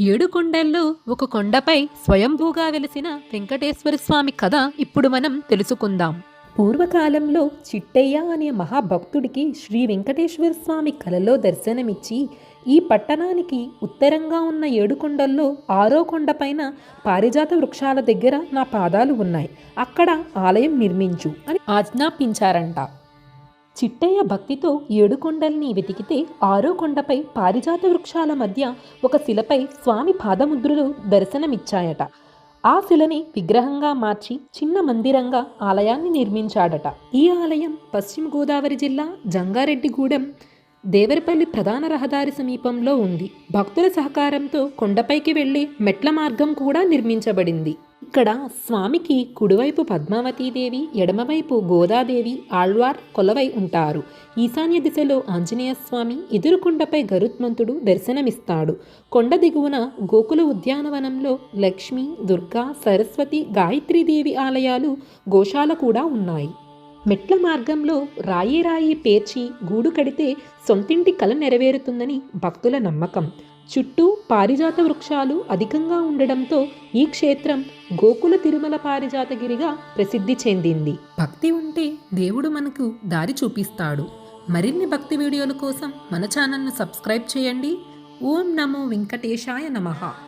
ఏడు కొండల్లో ఒక కొండపై స్వయంభూగా వెలిసిన వెంకటేశ్వర స్వామి కథ ఇప్పుడు మనం తెలుసుకుందాం. పూర్వకాలంలో చిట్టయ్య అనే మహాభక్తుడికి శ్రీ వెంకటేశ్వర స్వామి కలలో దర్శనమిచ్చి ఈ పట్టణానికి ఉత్తరంగా ఉన్న ఏడు కొండల్లో ఆరో కొండపైన పారిజాత వృక్షాల దగ్గర నా పాదాలు ఉన్నాయి. అక్కడ ఆలయం నిర్మించు అని ఆజ్ఞాపించారంట. చిట్టయ్య భక్తితో ఏడు కొండల్ని వెతికితే ఆరో కొండపై పారిజాత వృక్షాల మధ్య ఒక శిలపై స్వామి పాదముద్రలు దర్శనమిచ్చాయట. ఆ శిలని విగ్రహంగా మార్చి చిన్న మందిరంగా ఆలయాన్ని నిర్మించాడట. ఈ ఆలయం పశ్చిమ గోదావరి జిల్లా జంగారెడ్డిగూడెం దేవరపల్లి ప్రధాన రహదారి సమీపంలో ఉంది. భక్తుల సహకారంతో కొండపైకి వెళ్ళే మెట్ల మార్గం కూడా నిర్మించబడింది. ఇక్కడ స్వామికి కుడివైపు పద్మావతీదేవి ఎడమవైపు గోదాదేవి ఆళ్వార్ కొలవై ఉంటారు. ఈశాన్య దిశలో ఆంజనేయ స్వామి ఎదురుకొండపై గరుత్మంతుడు దర్శనమిస్తాడు. కొండ దిగువన గోకుల ఉద్యానవనంలో లక్ష్మి దుర్గా సరస్వతి గాయత్రీదేవి ఆలయాలు గోశాల కూడా ఉన్నాయి. మెట్ల మార్గంలో రాయి రాయి పేర్చి గూడు కడితే సొంతింటి కల నెరవేరుతుందని భక్తుల నమ్మకం. చుట్టూ పారిజాత వృక్షాలు అధికంగా ఉండడంతో ఈ క్షేత్రం గోకుల తిరుమల పారిజాతగిరిగా ప్రసిద్ధి చెందింది. భక్తి ఉంటే దేవుడు మనకు దారి చూపిస్తాడు. మరిన్ని భక్తి వీడియోల కోసం మన ఛానల్ను సబ్స్క్రైబ్ చేయండి. ఓం నమో వెంకటేశాయ నమః.